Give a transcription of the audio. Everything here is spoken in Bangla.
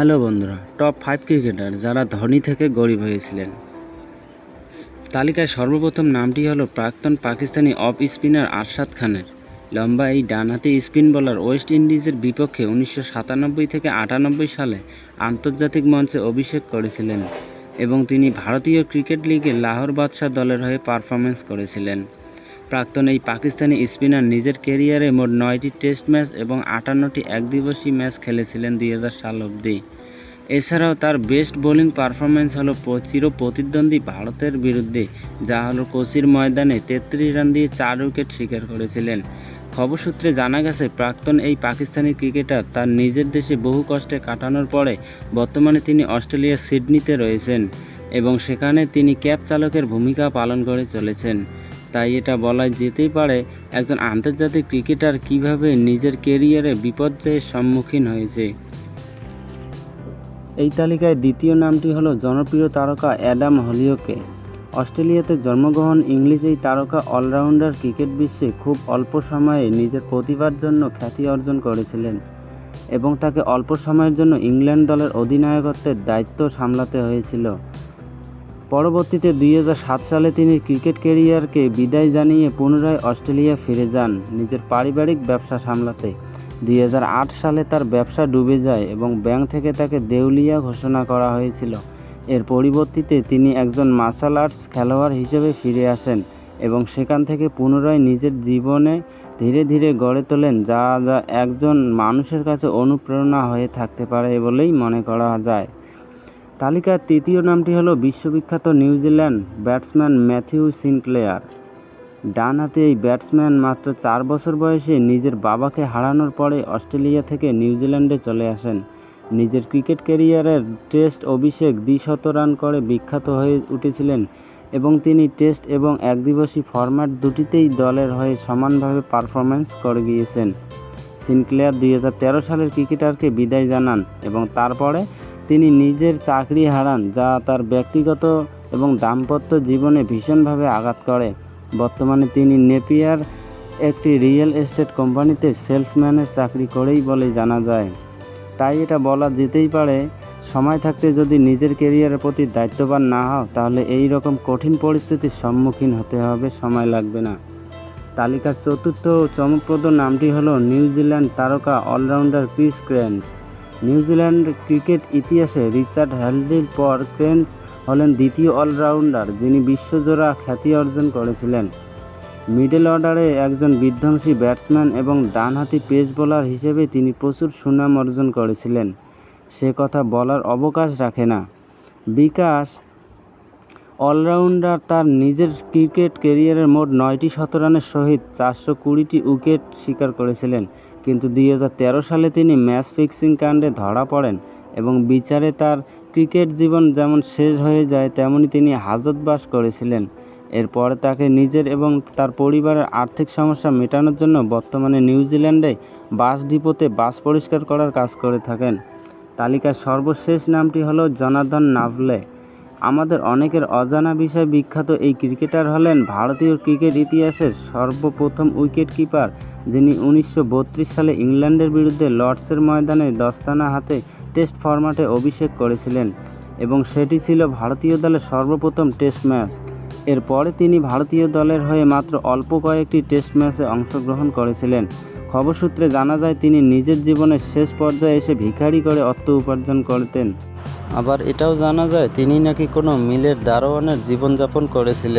হ্যালো বন্ধুরা, টপ ফাইভ ক্রিকেটার যারা ধনী থেকে গরিব হয়েছিলেন। তালিকায় সর্বপ্রথম নামটি হলো প্রাক্তন পাকিস্তানি অফ স্পিনার আরশাদ খানের। লম্বা এই ডানহাতি স্পিন বোলার ওয়েস্ট ইন্ডিজের বিপক্ষে উনিশশো সাতানব্বই থেকে আটানব্বই সালে আন্তর্জাতিক মঞ্চে অভিষেক করেছিলেন এবং তিনি ভারতীয় ক্রিকেট লিগে লাহোর বাদশাহ দলের হয়ে পারফরমেন্স করেছিলেন। প্রাক্তন এই পাকিস্তানি স্পিনার নিজের কেরিয়ারে মোট নয়টি টেস্ট ম্যাচ এবং আটান্নটি একদিবসী ম্যাচ খেলেছিলেন দুই হাজার সাল অবধি। এছাড়াও তার বেস্ট বোলিং পারফরমেন্স হলো চির প্রতিদ্বন্দ্বী ভারতের বিরুদ্ধে, যা হলো কোচির ময়দানে তেত্রিশ রান দিয়ে চার উইকেট শিকার করেছিলেন। খবর সূত্রে জানা গেছে, প্রাক্তন এই পাকিস্তানি ক্রিকেটার তার নিজের দেশে বহু কষ্টে কাটানোর পরে বর্তমানে তিনি অস্ট্রেলিয়ার সিডনিতে রয়েছেন এবং সেখানে তিনি ক্যাব চালকের ভূমিকা পালন করে চলেছেন। তাই এটা বলা যেতেই পারে একজন আন্তর্জাতিক ক্রিকেটার কীভাবে নিজের কেরিয়ারে বিপর্যয়ের সম্মুখীন হয়েছে। এই তালিকায় দ্বিতীয় নামটি হলো জনপ্রিয় তারকা অ্যাডাম হলিওকে। অস্ট্রেলিয়াতে জন্মগ্রহণ ইংলিশ এই তারকা অলরাউন্ডার ক্রিকেট বিশ্বে খুব অল্প সময়ে নিজের প্রতিভার জন্য খ্যাতি অর্জন করেছিলেন এবং তাকে অল্প সময়ের জন্য ইংল্যান্ড দলের অধিনায়কত্বের দায়িত্ব সামলাতে হয়েছিল। পরবর্তীতে দুই হাজার সাত সালে তিনি ক্রিকেট ক্যারিয়ারকে বিদায় জানিয়ে পুনরায় অস্ট্রেলিয়া ফিরে যান নিজের পারিবারিক ব্যবসা সামলাতে। দুই হাজার আট সালে তার ব্যবসা ডুবে যায় এবং ব্যাংক থেকে তাকে দেউলিয়া ঘোষণা করা হয়েছিল। এর পরিবর্তিতে তিনি একজন মার্শাল আর্টস খেলোয়াড় হিসেবে ফিরে আসেন এবং সেখান থেকে পুনরায় নিজের জীবনে ধীরে ধীরে গড়ে তোলেন, যা যা একজন মানুষের কাছে অনুপ্রেরণা হয়ে থাকতে পারে বলেই মনে করা যায়। তালিকার তৃতীয় নামটি হলো বিশ্ববিখ্যাত নিউজিল্যান্ড ব্যাটসম্যান ম্যাথিউ সিনক্লেয়ার। ডানহাতে এই ব্যাটসম্যান মাত্র চার বছর বয়সে নিজের বাবাকে হারানোর পরে অস্ট্রেলিয়া থেকে নিউজিল্যান্ডে চলে আসেন। নিজের ক্রিকেট ক্যারিয়ারের টেস্ট অভিষেক দ্বিশত রান করে বিখ্যাত হয়ে উঠেছিলেন এবং তিনি টেস্ট এবং একদিবসী ফরম্যাট দুটিতেই দলের হয়ে সমানভাবে পারফরমেন্স করে গিয়েছেন। সিনক্লেয়ার দুই হাজার তেরো সালের ক্রিকেটারকে বিদায় জানান এবং তারপরে তিনি নিজের চাকরি হারান, যা তার ব্যক্তিগত এবং দাম্পত্য জীবনে ভীষণভাবে আঘাত করে। বর্তমানে তিনি নেপিয়ার একটি রিয়েল এস্টেট কোম্পানিতে সেলসম্যানের চাকরি করেই বলে জানা যায়। তাই এটা বলা যেতেই পারে, সময় থাকতে যদি নিজের কেরিয়ারের প্রতি দায়িত্ববান না হও, তাহলে এই রকম কঠিন পরিস্থিতির সম্মুখীন হতে হবে, সময় লাগবে না। তালিকার চতুর্থ চমকপ্রদ নামটি হলো নিউজিল্যান্ড তারকা all rounder Chris Cairns. New Zealand cricket ইতিহাসে রিচার্ড হ্যালডির পর ক্রেন্স হলেন দ্বিতীয় অলরাউন্ডার, যিনি বিশ্বজোড়া খ্যাতি অর্জন করেছিলেন। মিডল অর্ডারে একজন বিধ্বংসী ব্যাটসম্যান এবং ডানহাতি পেস বোলার হিসেবে তিনি প্রচুর সুনাম অর্জন করেছিলেন। সে কথা বলার অবকাশ রাখে না। বিকাশ অলরাউন্ডার তার নিজের ক্রিকেট ক্যারিয়ারের মোট নয়টি শতরানের সহিত চারশো কুড়িটি উইকেট শিকার করেছিলেন। কিন্তু দুই হাজার তেরো সালে তিনি ম্যাচ ফিক্সিং কাণ্ডে ধরা পড়েন এবং বিচারে তার ক্রিকেট জীবন যেমন শেষ হয়ে যায়, তেমনি তিনি হাজতবাস করেছিলেন। এরপরে তাকে নিজের এবং তার পরিবারের আর্থিক সমস্যা মেটানোর জন্য বর্তমানে নিউজিল্যান্ডে বাস ডিপোতে বাস পরিষ্কার করার কাজ করে থাকেন। তালিকার সর্বশেষ নামটি হলো জনার্দন নাভলে। আমাদের অনেকের অজানা বিষয় বিখ্যাত এই ক্রিকেটার হলেন ভারতীয় ক্রিকেট ইতিহাসের সর্বপ্রথম উইকেট কিপার যিনি উনিশশো বত্রিশ সালে ইংল্যান্ডের বিরুদ্ধে লর্ডসের ময়দানে দস্তানা হাতে টেস্ট ফরম্যাটে অভিষেক করেছিলেন এবং সেটি ছিল ভারতীয় দলের সর্বপ্রথম টেস্ট ম্যাচ। এরপরে তিনি ভারতীয় দলের হয়ে মাত্র অল্প কয়েকটি টেস্ট ম্যাচে অংশগ্রহণ করেছিলেন। খবর সূত্রে জানা যায়, তিনি নিজের জীবনের শেষ পর্যায়ে এসে ভিখারি করে অর্থ উপার্জন করতেন। আবার এটাও জানা যায় তিনি নাকি কোনো মিলের দারোয়ানের জীবনযাপন করেছিলেন।